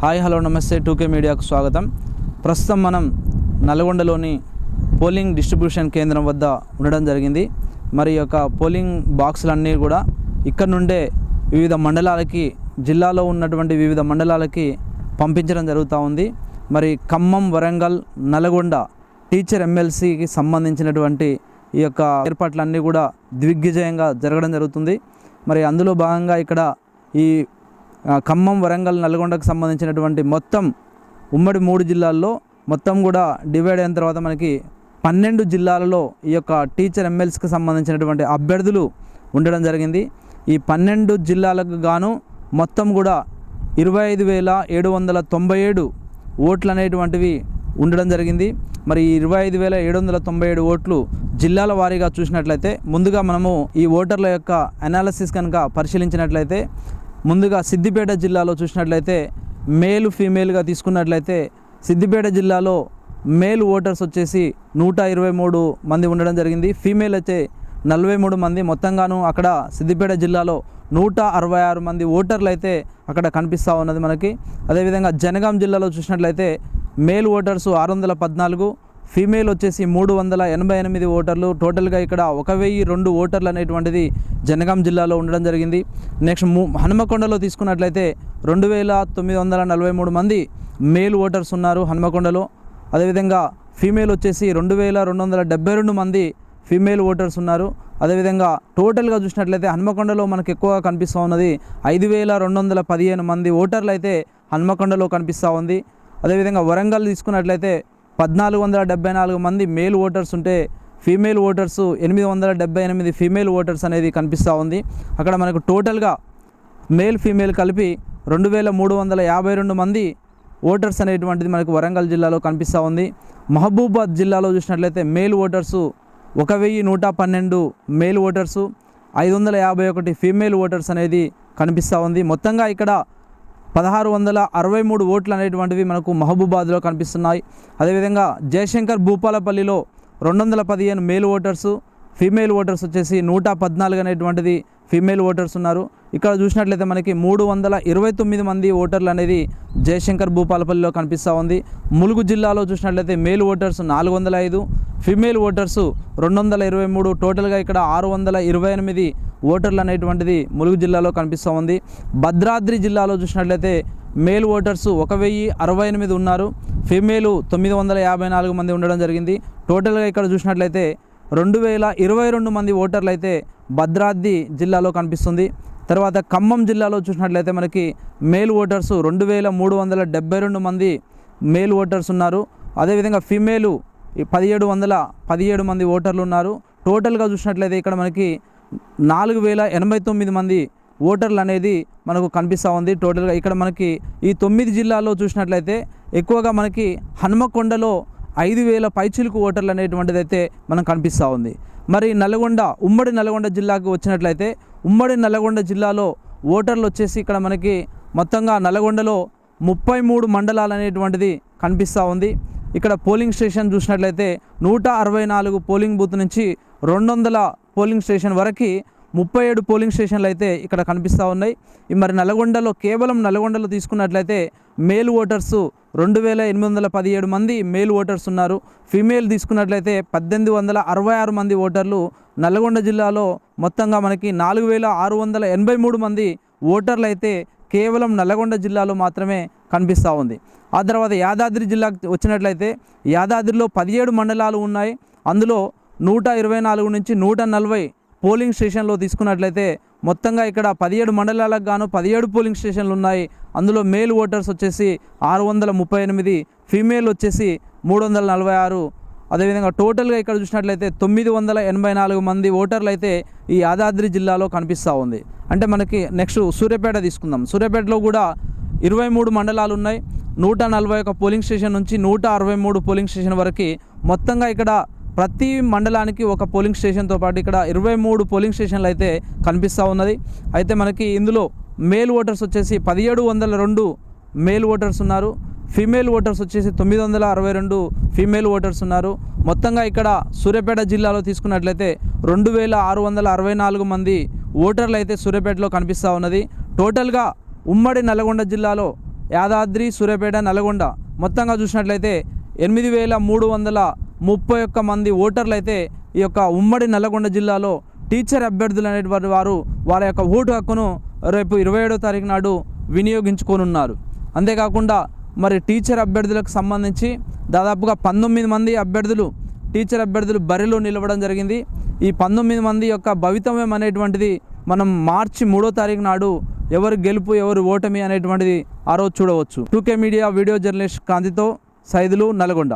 Hi hello నమస్తే. టూకే మీడియాకు స్వాగతం. ప్రస్తుతం మనం నల్గొండలోని పోలింగ్ డిస్ట్రిబ్యూషన్ కేంద్రం వద్ద ఉండడం జరిగింది. మరి యొక్క పోలింగ్ బాక్సులన్నీ కూడా ఇక్కడ నుండే వివిధ మండలాలకి జిల్లాలో ఉన్నటువంటి వివిధ మండలాలకి పంపించడం జరుగుతూ ఉంది. మరి ఖమ్మం వరంగల్ నల్గొండ టీచర్ ఎమ్మెల్సీకి సంబంధించినటువంటి ఈ యొక్క ఏర్పాట్లన్నీ కూడా దిగ్విజయంగా జరగడం జరుగుతుంది. మరి అందులో భాగంగా ఇక్కడ ఈ ఖమ్మం వరంగల్ నల్గొండకు సంబంధించినటువంటి మొత్తం ఉమ్మడి మూడు జిల్లాల్లో మొత్తం కూడా డివైడ్ అయిన తర్వాత మనకి పన్నెండు జిల్లాలలో ఈ యొక్క టీచర్ ఎమ్మెల్సీకి సంబంధించినటువంటి అభ్యర్థులు ఉండడం జరిగింది. ఈ పన్నెండు జిల్లాలకు గాను మొత్తం కూడా ఇరవై ఐదు వేల ఏడు వందల తొంభై ఏడు ఓట్లు అనేటువంటివి ఉండడం జరిగింది. మరి ఈ ఇరవై ఐదు వేల ఏడు వందల తొంభై ఏడు ఓట్లు జిల్లాల వారీగా చూసినట్లయితే ముందుగా మనము ఈ ఓటర్ల యొక్క అనాలసిస్ కనుక పరిశీలించినట్లయితే ముందుగా సిద్దిపేట జిల్లాలో చూసినట్లయితే మేలు ఫీమేల్గా తీసుకున్నట్లయితే సిద్దిపేట జిల్లాలో మేల్ ఓటర్స్ వచ్చేసి నూట ఇరవై మూడు మంది ఉండడం జరిగింది. ఫీమేల్ అయితే నలభై మూడు మంది. మొత్తంగాను అక్కడ సిద్దిపేట జిల్లాలో నూట అరవై ఆరు మంది ఓటర్లు అయితే అక్కడ కనిపిస్తూ ఉన్నది మనకి. అదేవిధంగా జనగాం జిల్లాలో చూసినట్లయితే మేల్ ఓటర్స్ ఆరు వందల పద్నాలుగు ఫీమేల్ వచ్చేసి మూడు వందల ఎనభై ఎనిమిది ఓటర్లు. టోటల్గా ఇక్కడ ఒక వెయ్యి రెండు ఓటర్లు అనేటువంటిది జనగాం జిల్లాలో ఉండడం జరిగింది. నెక్స్ట్ హనుమకొండలో తీసుకున్నట్లయితే రెండు వేల తొమ్మిది వందల నలభై మూడు మంది మేల్ ఓటర్స్ ఉన్నారు హనుమకొండలో. అదేవిధంగా ఫీమేల్ వచ్చేసి రెండు వేల రెండు వందల డెబ్బై రెండు మంది ఫీమేల్ ఓటర్స్ ఉన్నారు. అదేవిధంగా టోటల్గా చూసినట్లయితే హన్మకొండలో మనకు ఎక్కువగా కనిపిస్తూ ఉన్నది ఐదు వేల రెండు వందల పదిహేను మంది ఓటర్లు అయితే హన్మకొండలో కనిపిస్తూ ఉంది. అదేవిధంగా వరంగల్ తీసుకున్నట్లయితే పద్నాలుగు వందల డెబ్బై నాలుగు మంది మేల్ ఓటర్స్ ఉంటే ఫీమేల్ ఓటర్స్ ఎనిమిది వందల డెబ్బై ఎనిమిది ఫీమేల్ ఓటర్స్ అనేది కనిపిస్తూ ఉంది. అక్కడ మనకు టోటల్గా మేల్ ఫీమేల్ కలిపి రెండు వేల మూడు వందల యాభై రెండు మంది ఓటర్స్ అనేటువంటిది మనకు వరంగల్ జిల్లాలో కనిపిస్తూ ఉంది. మహబూబాద్ జిల్లాలో చూసినట్లయితే మేల్ ఓటర్సు ఒక వెయ్యి నూట పన్నెండు మేల్ ఓటర్సు ఐదు వందల యాభై ఒకటి ఫీమేల్ ఓటర్స్ అనేది కనిపిస్తూ ఉంది. మొత్తంగా ఇక్కడ పదహారు వందల అరవై మూడు ఓట్లు అనేటువంటివి మనకు మహబూబాద్లో కనిపిస్తున్నాయి. అదేవిధంగా జయశంకర్ భూపాలపల్లిలో రెండు వందల పదిహేను మేల్ ఓటర్సు ఫీమేల్ ఓటర్స్ వచ్చేసి నూట పద్నాలుగు అనేటువంటిది ఫీమేల్ ఓటర్స్ ఉన్నారు. ఇక్కడ చూసినట్లయితే మనకి మూడు వందల ఇరవై తొమ్మిది మంది ఓటర్లు అనేది జయశంకర్ భూపాలపల్లిలో కనిపిస్తూ ఉంది. ములుగు జిల్లాలో చూసినట్లయితే మేల్ ఓటర్స్ నాలుగు వందల ఐదు ఫీమేల్ ఓటర్స్ రెండు వందల ఇరవై మూడు టోటల్గా ఇక్కడ ఆరు వందల ఇరవై ఎనిమిది ఓటర్లు అనేటువంటిది ములుగు జిల్లాలో కనిపిస్తూ ఉంది. భద్రాద్రి జిల్లాలో చూసినట్లయితే మేల్ ఓటర్స్ ఒక వెయ్యి అరవై ఎనిమిది ఉన్నారు. ఫీమేలు తొమ్మిది వందల యాభై నాలుగు మంది ఉండడం జరిగింది. టోటల్గా ఇక్కడ చూసినట్లయితే రెండు వేల ఇరవై రెండు మంది ఓటర్లు అయితే భద్రాద్రి జిల్లాలో కనిపిస్తుంది. తర్వాత ఖమ్మం జిల్లాలో చూసినట్లయితే మనకి మేల్ ఓటర్స్ రెండు వేల మూడు వందల డెబ్బై రెండు మంది మేల్ ఓటర్స్ ఉన్నారు. అదేవిధంగా ఫీమేలు పదిహేడు వందల పదిహేడు మంది ఓటర్లు ఉన్నారు. టోటల్గా చూసినట్లయితే ఇక్కడ మనకి నాలుగు వేల ఎనభై తొమ్మిది మంది ఓటర్లు అనేది మనకు కనిపిస్తూ ఉంది. టోటల్గా ఇక్కడ మనకి ఈ తొమ్మిది జిల్లాల్లో చూసినట్లయితే ఎక్కువగా మనకి హనుమకొండలో ఐదు వేల పైచిలుకు ఓటర్లు అనేటువంటిది అయితే మనం కనిపిస్తూ ఉంది. మరి నల్గొండ ఉమ్మడి నల్గొండ జిల్లాకు వచ్చినట్లయితే ఉమ్మడి నల్గొండ జిల్లాలో ఓటర్లు వచ్చేసి ఇక్కడ మనకి మొత్తంగా నల్గొండలో ముప్పై మూడు మండలాలు అనేటువంటిది కనిపిస్తూ ఉంది. ఇక్కడ పోలింగ్ స్టేషన్ చూసినట్లయితే నూట అరవై నాలుగు పోలింగ్ బూత్ నుంచి రెండు వందల పోలింగ్ స్టేషన్ వరకు ముప్పై ఏడు పోలింగ్ స్టేషన్లు అయితే ఇక్కడ కనిపిస్తూ ఉన్నాయి. మరి నల్గొండలో కేవలం నల్గొండలో తీసుకున్నట్లయితే మేల్ ఓటర్స్ రెండు వేల ఎనిమిది వందల పదిహేడు మంది మేల్ ఓటర్స్ ఉన్నారు. ఫీమేల్ తీసుకున్నట్లయితే పద్దెనిమిది వందల అరవై ఆరు మంది ఓటర్లు. నల్గొండ జిల్లాలో మొత్తంగా మనకి నాలుగు వేల ఆరు వందల ఎనభై మూడు మంది ఓటర్లు అయితే కేవలం నల్గొండ జిల్లాలో మాత్రమే కనిపిస్తూ ఉంది. ఆ తర్వాత యాదాద్రి జిల్లాకు వచ్చినట్లయితే యాదాద్రిలో పదిహేడు మండలాలు ఉన్నాయి. అందులో నూట ఇరవై నాలుగు నుంచి నూట నలభై పోలింగ్ స్టేషన్లో తీసుకున్నట్లయితే మొత్తంగా ఇక్కడ పదిహేడు మండలాలకు గాను పదిహేడు పోలింగ్ స్టేషన్లు ఉన్నాయి. అందులో మేల్ ఓటర్స్ వచ్చేసి ఆరు వందల ముప్పై ఎనిమిది ఫీమేల్ వచ్చేసి మూడు వందల నలభై ఆరు. అదేవిధంగా టోటల్గా ఇక్కడ చూసినట్లయితే తొమ్మిది వందల ఎనభై నాలుగు మంది ఓటర్లు అయితే ఈ యాదాద్రి జిల్లాలో కనిపిస్తూ ఉంది. అంటే మనకి నెక్స్ట్ సూర్యాపేట తీసుకుందాం. సూర్యాపేటలో కూడా ఇరవై మూడు మండలాలు ఉన్నాయి. నూట నలభై ఒక పోలింగ్ స్టేషన్ నుంచి నూట అరవై మూడు పోలింగ్ స్టేషన్ వరకు మొత్తంగా ఇక్కడ ప్రతి మండలానికి ఒక పోలింగ్ స్టేషన్తో పాటు ఇక్కడ ఇరవై మూడు పోలింగ్ స్టేషన్లు అయితే కనిపిస్తూ ఉన్నది. అయితే మనకి ఇందులో మేల్ ఓటర్స్ వచ్చేసి పదిహేడు వందల రెండు మేల్ ఓటర్స్ ఉన్నారు. ఫీమేల్ ఓటర్స్ వచ్చేసి తొమ్మిది వందల అరవై రెండు ఫీమేల్ ఓటర్స్ ఉన్నారు. మొత్తంగా ఇక్కడ సూర్యాపేట జిల్లాలో తీసుకున్నట్లయితే రెండు వేల ఆరు వందల అరవై నాలుగు మంది ఓటర్లు అయితే సూర్యాపేటలో కనిపిస్తూ ఉన్నది. టోటల్గా ఉమ్మడి నల్గొండ జిల్లాలో యాదాద్రి సూర్యాపేట నల్గొండ మొత్తంగా చూసినట్లయితే ఎనిమిది వేల మూడు వందల ముప్పై ఒక్క మంది ఓటర్లు అయితే ఈ యొక్క ఉమ్మడి నల్గొండ జిల్లాలో టీచర్ అభ్యర్థులు అనేటువంటి వారు వారి యొక్క ఓటు హక్కును రేపు ఇరవై ఏడో తారీఖు నాడు వినియోగించుకోనున్నారు. అంతేకాకుండా మరి టీచర్ అభ్యర్థులకు సంబంధించి దాదాపుగా పంతొమ్మిది మంది అభ్యర్థులు టీచర్ అభ్యర్థులు బరిలో నిలవడం జరిగింది. ఈ పంతొమ్మిది మంది యొక్క భవితవ్యం అనేటువంటిది మనం మార్చి మూడో తారీఖు నాడు ఎవరు గెలుపు ఎవరు ఓటమి అనేటువంటిది ఆ రోజు చూడవచ్చు. టూకే మీడియా వీడియో జర్నలిస్ట్ కాంతితో సైదులు నల్గొండ